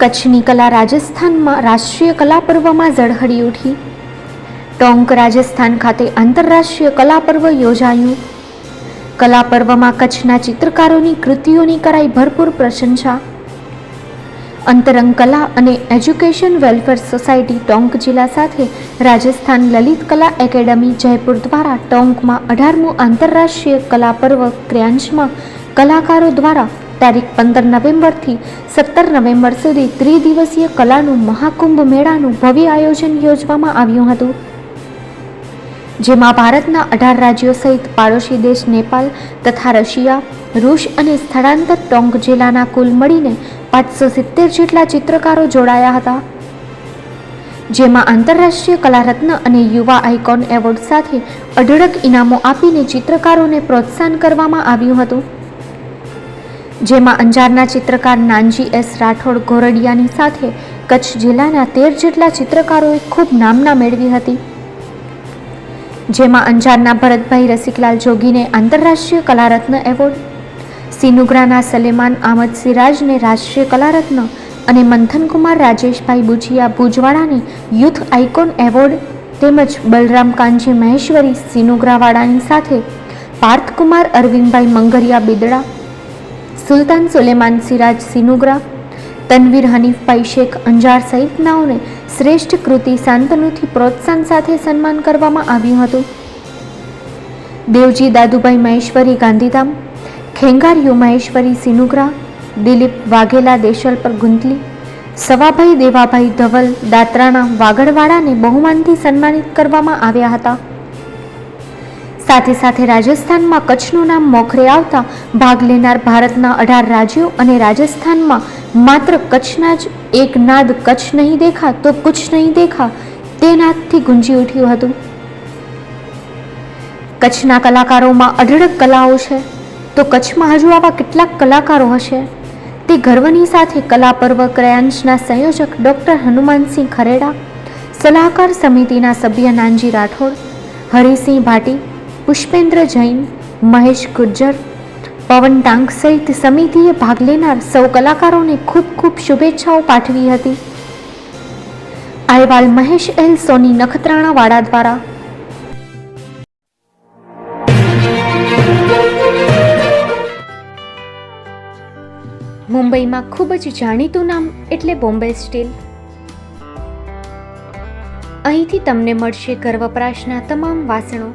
કચ્છની કલા રાજસ્થાનમાં રાષ્ટ્રીય કલા પર્વમાં ઝળહળી ઉઠી. ટોંક રાજસ્થાન ખાતે આંતરરાષ્ટ્રીય કલા પર્વ યોજાયું. કલા પર્વમાં કચ્છના ચિત્રકારોની કૃતિઓની કરાઈ ભરપૂર પ્રશંસા. અંતરંગ કલા અને એજ્યુકેશન વેલફેર સોસાયટી ટોંક જિલ્લા સાથે રાજસ્થાન લલિત કલા એકેડમી જયપુર દ્વારા ટોંકમાં અઢારમું આંતરરાષ્ટ્રીય કલા પર્વ ક્રિયાંશમાં કલાકારો દ્વારા તારીખ પંદર નવેમ્બરથી સત્તર નવેમ્બર સુધી ત્રિદિવસીય કલાનું મહાકુંભ મેળાનું ભવ્ય આયોજન યોજવામાં આવ્યું હતું. જેમાં ભારતના અઢાર રાજ્યો સહિત પાડોશી દેશ નેપાલ તથા રશિયા, રૂસ અને સ્થળાંતર ટોંગ જિલ્લાના કુલ મળીને પાંચસો સિત્તેર જેટલા ચિત્રકારો જોડાયા હતા. જેમાં આંતરરાષ્ટ્રીય કલારત્ન અને યુવા આઇકોન એવોર્ડ સાથે અઢળક ઇનામો આપીને ચિત્રકારોને પ્રોત્સાહન કરવામાં આવ્યું હતું. જેમાં અંજારના ચિત્રકાર નાનજી એસ રાઠોડ ગોરડિયાની સાથે કચ્છ જિલ્લાના તેર જેટલા ચિત્રકારોએ ખૂબ નામના મેળવી હતી. જેમાં અંજારના ભરતભાઈ રસિકલાલ જોગીને આંતરરાષ્ટ્રીય કલારત્ન એવોર્ડ, સિનુગ્રાના સલેમાન આમદ સિરાજને રાષ્ટ્રીય કલારત્ન અને મંથનકુમાર રાજેશભાઈ બુજિયા ભુજવાળાને યુથ આઇકોન એવોર્ડ તેમજ બલરામ કાનજી મહેશ્વરી સિનુગ્રાવાળાની સાથે પાર્થકુમાર અરવિંદભાઈ મંગરિયા બિદડા સુલતાન સુલેમાન સિરાજ સિનુગ્રા, તનવીર હનીફભાઈ શેખ અંજાર સહિતનાઓને શ્રેષ્ઠ કૃતિ શાંતનુથી પ્રોત્સાહન સાથે સન્માન કરવામાં આવ્યું હતું. દેવજી દાદુભાઈ મહેશ્વરી ગાંધીધામ, ખેંગારિયો મહેશ્વરી સિનુગ્રા, દિલીપ વાઘેલા દેશલ પર ગુંતલી સવાભાઈ દેવાભાઈ ધવલ દાત્રાણા વાગડવાડાને બહુમાનથી સન્માનિત કરવામાં આવ્યા હતા. સાથે સાથે રાજસ્થાનમાં કચ્છનું નામ મોખરે આવતા ભાગ લેનાર ભારતના અઢાર રાજ્યો અને રાજસ્થાનમાં માત્ર કચ્છના જ એક નાદ કચ્છ નહીં દેખા તો કુછ નહીં દેખા તે નાદથી ગુંજી ઉઠ્યું હતું. કચ્છના કલાકારોમાં અઢળક કલાઓ છે. તો કચ્છમાં હજુ આવા કેટલાક કલાકારો હશે? તે ગર્વની સાથે કલા પર્વ ક્રયાંશના સંયોજક ડૉક્ટર હનુમાનસિંહ ખરેડા, સલાહકાર સમિતિના સભ્ય નાનજી રાઠોડ, હરિસિંહ ભાટી પુષ્પેન્દ્ર જૈન, મહેશ ગુર્જર પવન ટાંક સહિત સમિતિએ ભાગ લેનાર સૌ કલાકારોને ખૂબ ખૂબ શુભેચ્છાઓ પાઠવી હતી. અહેવાલ મહેશ એલ સોની નખત્રાણાવાળા દ્વારા. મુંબઈમાં ખૂબ જ જાણીતું નામ એટલે બોમ્બે સ્ટીલ. અહીંથી તમને મળશે ઘર વપરાશના તમામ વાસણો.